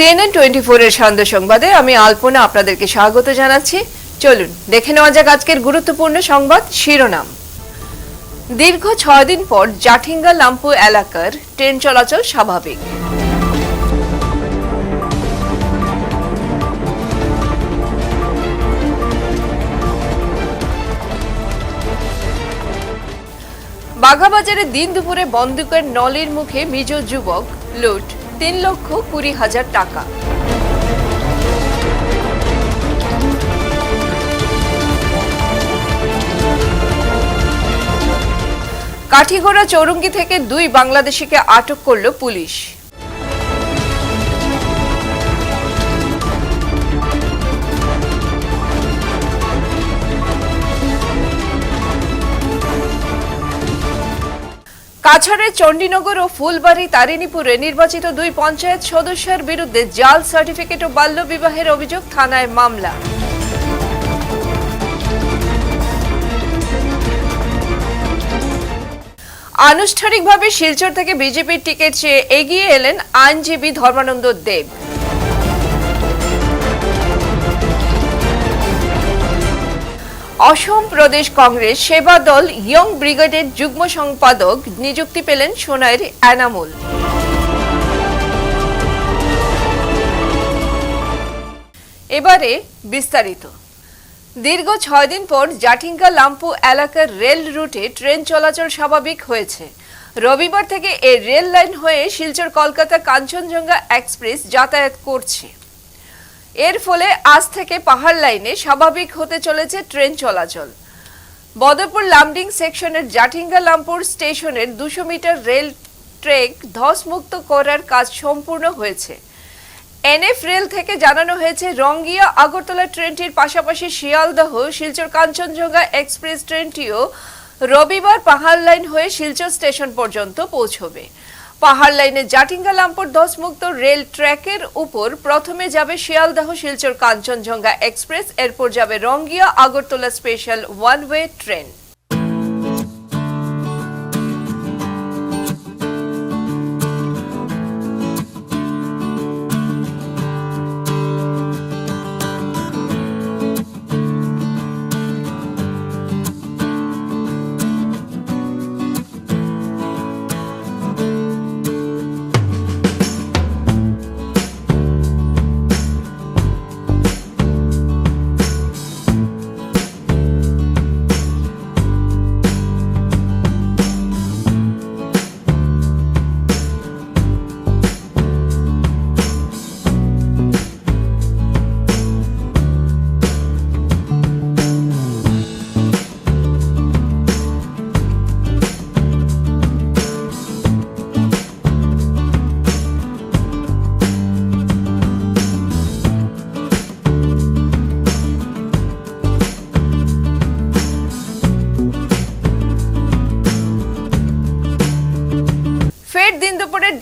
CNN twenty ফোরের সন্ধ্যা সংবাদে আমি আলপনা আপনাদেরকে স্বাগত জানাচ্ছি। চলুন, দেখে নেওয়া যাক আজকের গুরুত্বপূর্ণ সংবাদ শিরোনাম। দীর্ঘ ছয় দিন পর জাঠিঙ্গা লাম্পু এলাকার ট্রেন চলাচল স্বাভাবিক। বাঘাবাজারে দিন দুপুরে বন্দুকের নলির মুখে মিজ যুবক লুট। তিন লক্ষ কুড়ি হাজার টাকা। কাঠিগোড়া চৌরঙ্গি থেকে দুই বাংলাদেশিকে আটক করল পুলিশ। কাছাড়ের চণ্ডীনগর ও ফুলবাড়ি তারিণীপুরে নির্বাচিত দুই পঞ্চায়েত সদস্যের বিরুদ্ধে জাল সার্টিফিকেট ও বাল্য বিবাহের অভিযোগ থানায় মামলা। আনুষ্ঠানিকভাবে শিলচর থেকে বিজেপির টিকিট চেয়ে এগিয়ে এলেন আইনজীবী ধর্মানন্দ দেব। অসম প্রদেশ কংগ্রেস সেবা দল ইয়ং ব্রিগেডের যুগ্ম সম্পাদক নিযুক্তি পেলেন সোনাইর এনামুল। এবারে বিস্তারিত। দীর্ঘ ছয় দিন পর জাটিঙ্গা লাম্পু এলাকার রেল রুটে ট্রেন চলাচল স্বাভাবিক হয়েছে। রবিবার থেকে এই রেল লাইন হয়ে শিলচর কলকাতা কাঞ্চনজঙ্ঘা এক্সপ্রেস যাতায়াত করছে। এর ফলে আজ থেকে পাহাড় লাইনে স্বাভাবিক হতে চলেছে ট্রেন চলাচল। বদরপুর লামডিং সেকশনের জাটিঙ্গা লামপুর স্টেশনের দুশো মিটার রেল ট্রেক ধসমুক্ত করার কাজ সম্পূর্ণ হয়েছে। এনএফ রেল থেকে জানানো হয়েছে, রঙ্গিয়া আগরতলা ট্রেনটির পাশাপাশি শিয়ালদহ, শিলচর কাঞ্চনজঙ্ঘা এক্সপ্রেস ট্রেনটিও রবিবার পাহাড় লাইন হয়ে শিলচর স্টেশন পর্যন্ত পৌঁছবে। পাহাড় লাইনে জাটিঙ্গা লামপুর ধসমুক্ত রেল ট্র্যাকের উপর প্রথমে যাবে শিয়ালদাহ, শিলচর, কাঞ্চনজঙ্ঘা এক্সপ্রেস। এরপর যাবে Rangiya, Agartala special one way train.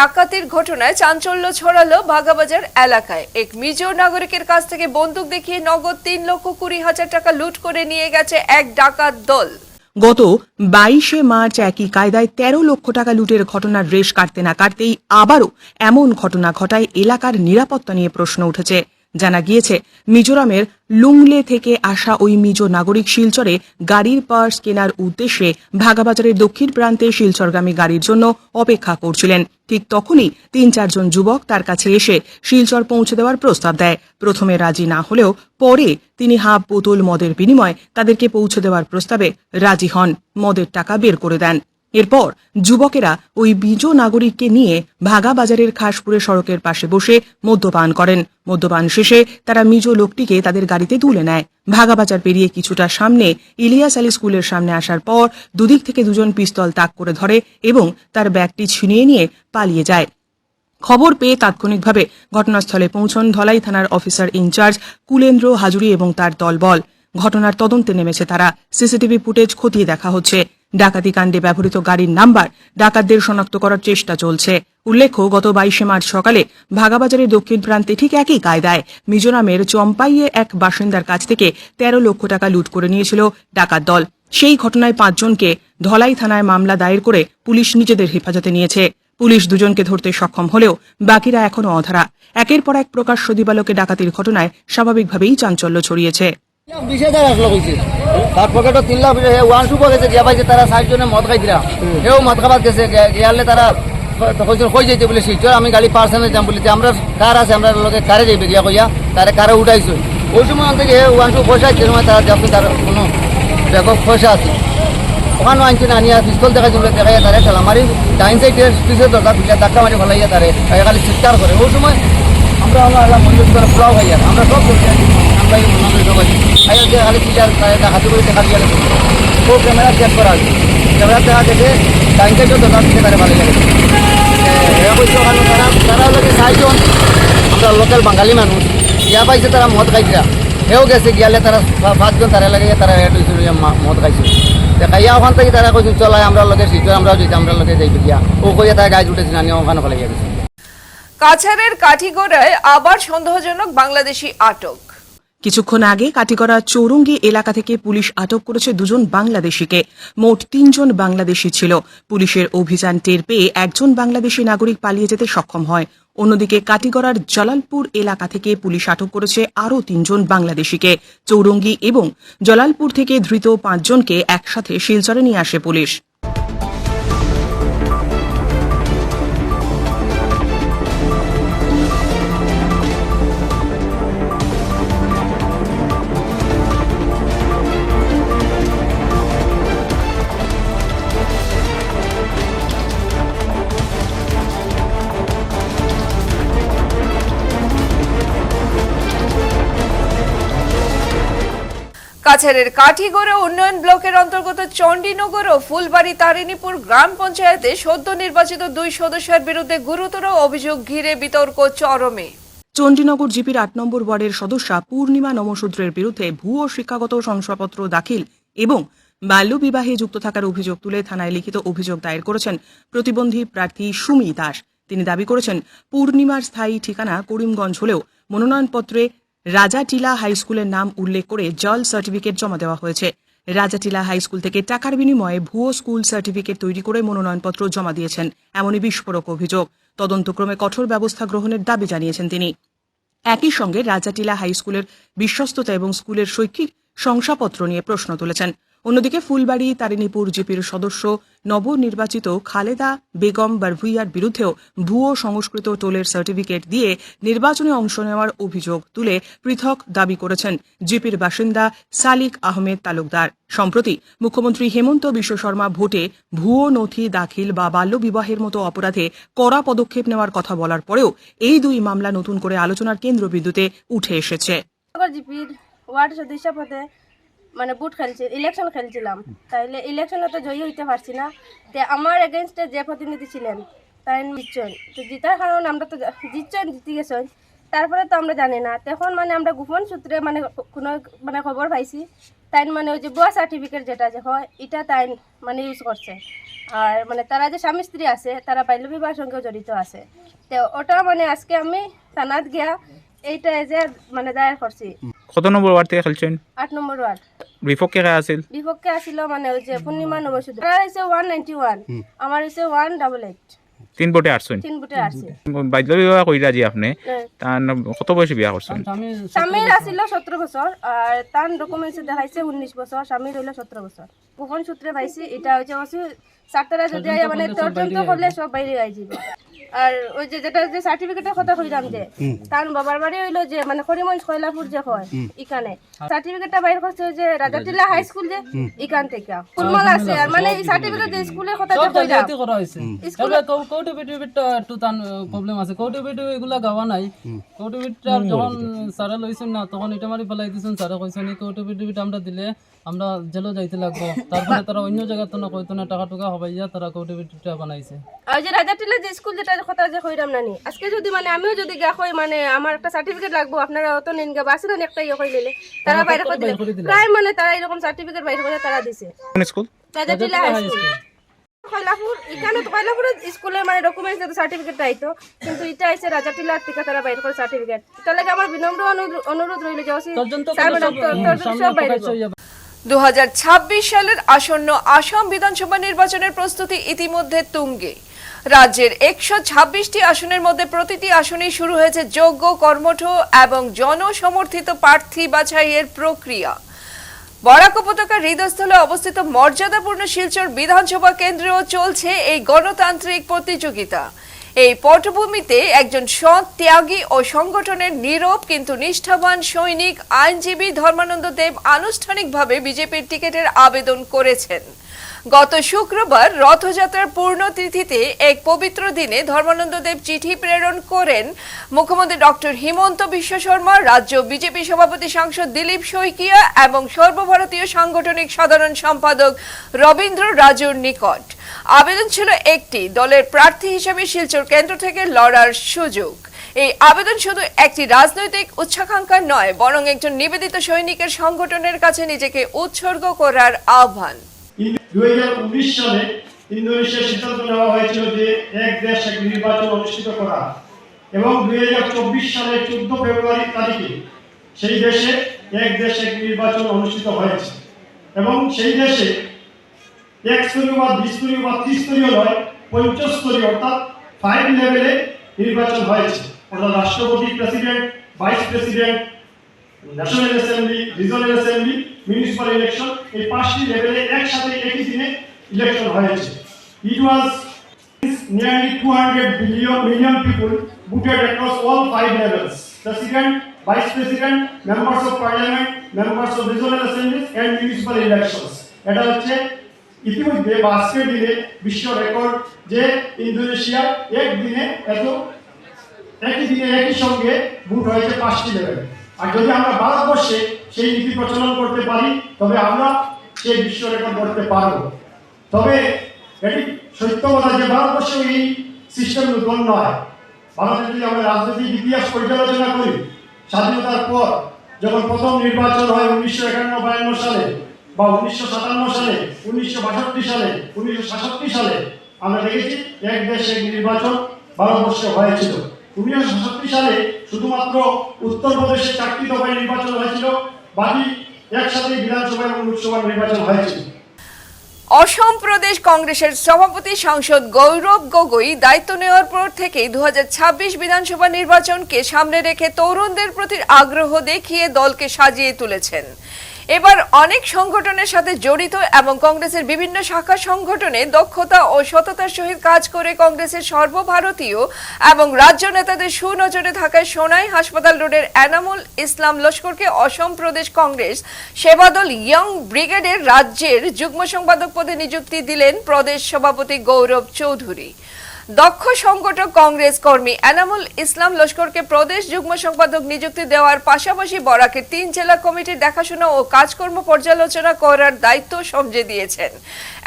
ডাকাতির ঘটনায় চাঞ্চল্য ছড়ালো ভাগাবাজার এলাকায়। এক মিজো নাগরিকের কাছ থেকে বন্দুক দেখিয়ে নগদ তিন লক্ষ কুড়ি হাজার টাকা লুট করে নিয়ে গেছে এক ডাকাত দল। গত বাইশে মার্চ একই কায়দায় তেরো লক্ষ টাকা লুটের ঘটনার রেশ কাটতে না কাটতেই আবারও এমন ঘটনা ঘটায় এলাকার নিরাপত্তা নিয়ে প্রশ্ন উঠেছে। জানা গিয়েছে, মিজোরামের লুংলে থেকে আসা ওই মিজো নাগরিক শিলচরে গাড়ির পার্স কেনার উদ্দেশ্যে ভাগাবাজারের দক্ষিণ প্রান্তে শিলচরগামী গাড়ির জন্য অপেক্ষা করছিলেন। ঠিক তখনই তিন চারজন যুবক তার কাছে এসে শিলচর পৌঁছে দেওয়ার প্রস্তাব দেয়। প্রথমে রাজি না হলেও পরে তিনি হাফ বোতল মদের বিনিময়ে তাদেরকে পৌঁছে দেওয়ার প্রস্তাবে রাজি হন। মদের টাকা বের করে দেন। এরপর যুবকেরা ওই বিজো নাগরিককে নিয়ে ভাগা বাজারের খাসপুরে সড়কের পাশে বসে মদ্যপান করেন। মদ্যপান শেষে তারা মিজো লোকটিকে তাদের গাড়িতে তুলে নেয়। ভাগাবাজার পেরিয়ে কিছুটা সামনে ইলিয়াস আলী স্কুলের সামনে আসার পর দুদিক থেকে দুজন পিস্তল তাক করে ধরে এবং তার ব্যাগটি ছিনিয়ে নিয়ে পালিয়ে যায়। খবর পেয়ে তাৎক্ষণিকভাবে ঘটনাস্থলে পৌঁছন ধলাই থানার অফিসার ইনচার্জ কুলেন্দ্র হাজুরি এবং তার দলবল। ঘটনার তদন্তে নেমেছে তারা। সিসিটিভি ফুটেজ খতিয়ে দেখা হচ্ছে। ডাকাতি কাণ্ডে ব্যবহৃত গাড়ির নাম্বার ডাকাতদের শনাক্ত করার চেষ্টা চলছে। উল্লেখ্য, গত বাইশে মার্চ সকালে ভাগাবাজারের দক্ষিণ প্রান্তে ঠিক একই কায়দায় মিজোরামের চম্পাইয়ে এক বাসিন্দার কাছ থেকে তেরো লক্ষ টাকা লুট করে নিয়েছিল ডাকাত দল। সেই ঘটনায় পাঁচজনকে ধলাই থানায় মামলা দায়ের করে পুলিশ নিজেদের হেফাজতে নিয়েছে। পুলিশ দুজনকে ধরতে সক্ষম হলেও বাকিরা এখনও অধারা। একের পর এক প্রকাশ্য দিবালোকে ডাকাতির ঘটনায় স্বাভাবিকভাবেই চাঞ্চল্য ছড়িয়েছে। তার পকেটও তিন লাখ ওয়ান গেছে গিয়া পাইছে তারা ষাট মদ খাই দিলা। সেও মদ খাবার গেছে গিয়ালে তারা কইছিল কই যাইতে বলে শিলচর আমি গাড়ি পার্সেন্টে যাম বলে। আমরা কার আছে আমরা লোকে কারে যাইবে গিয়া কইয়া তারে কারে উঠাইছো। ওই সময় থেকে ওয়ান টু পয়সা যে সময় তারা যাবে তার কোনো ব্যাপক পয়সা আছে। ওখানে আনছে না আনিয়া পিস্তল দেখাইছে বলে দেখাইয়া তারে ঠেলা মারি ডাইন সাইডে পিছের দরকার পিছিয়ে ধাক্কা মারি ফেলাইয়া তারে খালি চিৎকার করে ওই সময় আমরা আল্লাহ মন্দির আমরা সব করে দেখা দিয়ে চেক তারে তারা লোকে আমরা লোকাল বাঙালি মানুষ। ইয়া পাইছে তারা মদ খাইছিলা সেও গেছে, গিয়ালে তারা পাঁচজন তারা লাগে তারা হেড হয়েছিল মদ খাইছিল দেখাইয়া ওখান থেকে তারা কইছিল চলাই আমরা লোকে শিখবে আমরাও যেতে আমরা যাইবে গিয়া ও কইয়া তারা গাছ উঠেছিল আনিয়া ওখানে ফেলে গেছে। কাছাড়ের কাঠিগোড়ায় আবার সন্দেহজনক বাংলাদেশি আটক। কিছুক্ষণ আগে কাটিগড়া চৌরঙ্গি এলাকা থেকে পুলিশ আটক করেছে দুজন বাংলাদেশিকে। মোট তিনজন বাংলাদেশি ছিল। পুলিশের অভিযান টের পেয়ে একজন বাংলাদেশি নাগরিক পালিয়ে যেতে সক্ষম হয়। অন্যদিকে কাটিগড়ার জলালপুর এলাকা থেকে পুলিশ আটক করেছে আরও তিনজন বাংলাদেশিকে। চৌরঙ্গি এবং জলালপুর থেকে ধৃত পাঁচজনকে একসাথে শিলচরে নিয়ে আসে পুলিশ। কাছাড়ের কাঠিগড়া উন্নয়ন ব্লকের অন্তর্গত চণ্ডীনগর ও ফুলবাড়ি তারিণীপুর গ্রাম পঞ্চায়েতে সদ্য নির্বাচিত দুই সদস্যের বিরুদ্ধে গুরুতর অভিযোগ ঘিরে বিতর্ক চরমে। চণ্ডীনগর জিপির আট নম্বর ওয়ার্ডের সদস্যা পূর্ণিমা নমশূদ্রের বিরুদ্ধে ভুয়ো শিক্ষাগত শংসাপত্র দাখিল এবং বাল্য বিবাহে যুক্ত থাকার অভিযোগ তুলে থানায় লিখিত অভিযোগ দায়ের করেছেন প্রতিবন্ধী প্রার্থী সুমি দাস। তিনি দাবি করেছেন, পূর্ণিমার স্থায়ী ঠিকানা করিমগঞ্জ হলেও মনোনয়নপত্রে রাজাটিলা হাই স্কুলের নাম উল্লেখ করে জল সার্টিফিকেট জমা দেওয়া হয়েছে। রাজাটিলা হাই স্কুল থেকে টাকার বিনিময়ে ভুয়ো স্কুল সার্টিফিকেট তৈরি করে মনোনয়নপত্র জমা দিয়েছেন, এমনই বিস্ফোরক অভিযোগ। তদন্তক্রমে কঠোর ব্যবস্থা গ্রহণের দাবি জানিয়েছেন তিনি। একই সঙ্গে রাজাটিলা হাই স্কুলের বিশ্বস্ততা এবং স্কুলের শৈক্ষিক শংসাপত্র নিয়ে প্রশ্ন তুলেছেন। অন্যদিকে ফুলবাড়ি, তারিণীপুর জিপির সদস্য নবনির্বাচিত খালেদা বেগম বারভুইয়ার বিরুদ্ধেও ভুয়ো সংস্কৃত টোলের সার্টিফিকেট দিয়ে নির্বাচনে অংশ নেওয়ার অভিযোগ তুলে পৃথক দাবি করেছেন জিপির বাসিন্দা সালিক আহমেদ তালুকদার। সম্প্রতি মুখ্যমন্ত্রী হেমন্ত বিশ্ব শর্মা ভোটে ভুয়ো নথি দাখিল বা বাল্যবিবাহের মতো অপরাধে কড়া পদক্ষেপ নেওয়ার কথা বলার পরেও এই দুই মামলা নতুন করে আলোচনার কেন্দ্রবিন্দুতে উঠে এসেছে। জিপির ওয়ার্ড সদস্য পদে মানে বুট খেলছি ইলেকশন খেলছিলাম তাইলে ইলেকশনে তো জয়ী হইতে পারছি না। তে আমার এগেনস্টে যে প্রতিনিধি ছিলেন তাই জিতছেন। তো জিতার কারণে আমরা তো জিতছেন জিতে গেছেন। তারপরে তো আমরা জানি না। তখন মানে আমরা গোপন সূত্রে মানে কোনো মানে খবর পাইছি। তাই মানে ওই যে বুয়া সার্টিফিকেট যেটা যে হয় এটা তাই মানে ইউজ করছে। আর মানে তারা যে স্বামী স্ত্রী আছে তারা বাল্য বিবাহের সঙ্গেও জড়িত আছে। তো ওটা মানে আজকে আমি থানাত গিয়া এইটা যে মানে দায়ের করছি। কত নম্বর ওয়ার্ড থেকে খেলছেন? আট নম্বর ওয়ার্ড। বিপক্ষে কে আছিল? বিপক্ষে আসিল মানে ওই যে পূর্ণিমা নবসুদ। ওয়ান নাইনটি ওয়ান আমার হয়েছে ওয়ান ডাবল এইট তিন ভোটে আসছেন তিন বুটে আসছে বাল্য বিবাহ কইরা যে আপনি। তার কত বয়সে বিয়া করছেন? স্বামীর আসিল সতেরো বছর আর তার ডকুমেন্টসে দেখাইছে উনিশ বছর স্বামীর হইল সতেরো বছর। গোপন সূত্রে পাইছি এটা অবশ্য সাতটারা যদি আইয়া মানে তদন্ত করলে সব বাইরে আই যাবে। আর ওই যে যেটা যে সার্টিফিকেটের কথা কইলাম যে তার বাবার বাড়ি হইল যে মানে করিমগঞ্জ কয়লাপুর যে হয় ইখানে সার্টিফিকেটটা বাইর করছে যে রাজাটিলা হাই স্কুল যে ইখান থেকে। ফুলমাল আছে আর মানে এই সার্টিফিকেট যে স্কুলের কথা যে সব কইলাম করা হয়েছে। স্কুলে- একটু তার প্রবলেম আছে। এগুলা গাওয়া নাই। যখন স্যারে লইছেন না তখন এটা মারি ফেলাই দিছেন স্যারে কইছেন এই কৌটিভিটিভিটা আমরা দিলে আমরা জেলও যাইতে লাগবো। তারপরে তারা অন্য জায়গাতে না কইতো না টাকা টুকা হবাইয়া তারা কৌটিভিটিটা বানাইছে। আর ওই যে রাজাটিলা যে স্কুল যেটা কথা যে কইরাম নানি। আজকে যদি মানে আমিও যদি গা কই মানে আমার একটা সার্টিফিকেট লাগবো আপনারা অত নিন গা বাসে না একটা ইয়ে কই নিলে? তারা বাইরে করে দিলে? প্রায় মানে তারা এরকম সার্টিফিকেট বাইরে করে তারা দিছে। কোন স্কুল? হাই স্কুল কয়লাপুর এখানে তো কয়লাপুরের স্কুলের মানে ডকুমেন্টস যেটা সার্টিফিকেট আইতো কিন্তু এটা আইছে রাজাটিলার থেকে তারা বাইরে করে সার্টিফিকেট তাহলে আমার বিনম্র অনুরোধ- অনুরোধ রইল যে তো ম্যাডাম সব বাইরে দু সালের আসন্ন আসাম বিধানসভা নির্বাচনের প্রস্তুতি ইতিমধ্যে তুঙ্গে। রাজ্যের একশো ছাব্বিশটি আসনের মধ্যে প্রতিটি আসনেই শুরু হয়েছে যোগ্য কর্মঠ এবং জনসমর্থিত প্রার্থী বাছাইয়ের প্রক্রিয়া। বরাক উপত্যকার হৃদয়স্থলে অবস্থিত মর্যাদাপূর্ণ শিলচর বিধানসভা কেন্দ্রেও চলছে এই গণতান্ত্রিক প্রতিযোগিতা। এই পটভূমিতে একজন সৎ ত্যাগী ও সংগঠনের নীরব কিন্তু নিষ্ঠাবান সৈনিক, আইনজীবী ধর্মানন্দ দেব আনুষ্ঠানিকভাবে বিজেপির টিকিটের আবেদন করেছেন। গত শুক্রবার রথযাত্রার পূর্ণ তিথিতে এক পবিত্র দিনে ধর্মানন্দ দেব চিঠি প্রেরণ করেন মুখ্যমন্ত্রী ডক্টর হিমন্ত বিশ্ব শর্মা, রাজ্য বিজেপি সভাপতি সাংসদ দিলীপ শইকিয়া এবং সর্বভারতীয় সাংগঠনিক সাধারণ সম্পাদক রবীন্দ্র রাজুর নিকট। আবেদন ছিল একটি, দলের প্রার্থী হিসেবে শিলচর কেন্দ্র থেকে লড়ার সুযোগ। এই আবেদন শুধু একটি রাজনৈতিক উচ্চাকাঙ্ক্ষা নয়, বরং একজন নিবেদিত সৈনিকের সংগঠনের কাছে নিজেকে উৎসর্গ করার আহ্বান। দুই হাজার উনিশ সালে সিদ্ধান্ত নেওয়া হয়েছিল যে এক দেশ এক নির্বাচন অনুষ্ঠিত করা। এবং দুই সালের চোদ্দ ফেব্রুয়ারি তারিখে সেই দেশে এক দেশ এক নির্বাচন অনুষ্ঠিত হয়েছে। এবং সেই দেশে এক স্তরীয় বা দ্বিস্তরীয় বা ত্রিস্তরীয় নয়, পঞ্চস্তরীয় অর্থাৎ ফাইভ লেভেলে নির্বাচন হয়েছে। অর্থাৎ রাষ্ট্রপতি president vice president national assembly regional assembly municipal election এই পাঁচটি লেভেলে একসাথে একই দিনে ইলেকশন হয়েছে। It was two hundred billion million people voted across all five levels, president, vice president, members of parliament, members of regional assemblies and municipal elections. এটা হচ্ছে ইতিমধ্যে আজকের দিনে বিশ্ব রেকর্ড যে ইন্দোনেশিয়া একদিনে এত, একই দিনে একই সঙ্গে ভোট হয়েছে পাঁচটি লেভেলে আর যদি আমরা ভারতবর্ষে সেই নীতি প্রচলন করতে পারি, তবে আমরা সেই বিশ্ব রেকর্ড করতে পারব। তবে এটি সত্য কথা যে ভারতবর্ষে এই সিস্টেম নতুন নয় ভারতে যদি আমরা রাজনৈতিক ইতিহাস পর্যালোচনা করি, স্বাধীনতার পর যখন প্রথম নির্বাচন হয় উনিশশো একান্ন বায়ান্ন সালে বা উনিশশো সাতান্ন সালে, উনিশশো বাষট্টি সালে, উনিশশো সাতষট্টি সালে, আমরা দেখেছি এক দেশ নির্বাচন ভারতবর্ষে হয়েছিল। উনিশশো সাতষট্টি সালে শুধুমাত্র উত্তরপ্রদেশে চারটি দফায় নির্বাচন হয়েছিল, বাকি একসাথে বিধানসভা এবং লোকসভা নির্বাচন হয়েছিল অসম প্রদেশ কংগ্রেসের সভাপতি সাংসদ গৌরব গগৈ দায়িত্ব নেওয়ার পর থেকেই দু হাজার ছাব্বিশ বিধানসভা নির্বাচনকে সামনে রেখে তরুণদের প্রতি আগ্রহ দেখিয়ে দলকে সাজিয়ে তুলেছেন। এবার অনেক সংগঠনের সাথে জড়িত এবং কংগ্রেসের বিভিন্ন শাখা সংগঠনে দক্ষতা ও সততার সহিত কাজ করে কংগ্রেসের সর্বভারতীয় এবং রাজ্য নেতাদের সুনজরে থাকায় সোনাই হাসপাতাল রোডের এনামুল ইসলাম লস্করকে অসম প্রদেশ কংগ্রেস সেবাদল ইয়ং ব্রিগেডের রাজ্যের যুগ্ম সম্পাদক পদে নিযুক্তি দিলেন প্রদেশ সভাপতি গৌরব চৌধুরী। দক্ষ সংগঠক কংগ্রেস কর্মী এনামুল ইসলাম লস্করকে প্রদেশ যুগ্ম সম্পাদক নিযুক্তি দেওয়ার পাশাপাশি বরাকের তিন জেলা কমিটির দেখাশোনা ও কাজকর্ম পর্যালোচনা করার দায়িত্ব সমঝে দিয়েছেন।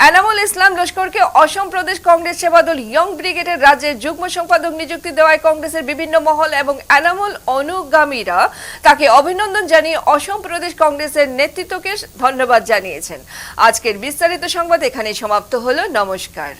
এনামুল ইসলাম লস্করকে অসম প্রদেশ কংগ্রেস সেবাদল ইয়ং ব্রিগেডের রাজ্যের যুগ্ম সম্পাদক নিযুক্তি দেওয়ায় কংগ্রেসের বিভিন্ন মহল এবং এনামুল অনুগামীরা তাকে অভিনন্দন জানিয়ে অসম প্রদেশ কংগ্রেসের নেতৃত্বকে ধন্যবাদ জানিয়েছেন। আজকের বিস্তারিত সংবাদ এখানে সমাপ্ত হলো। নমস্কার।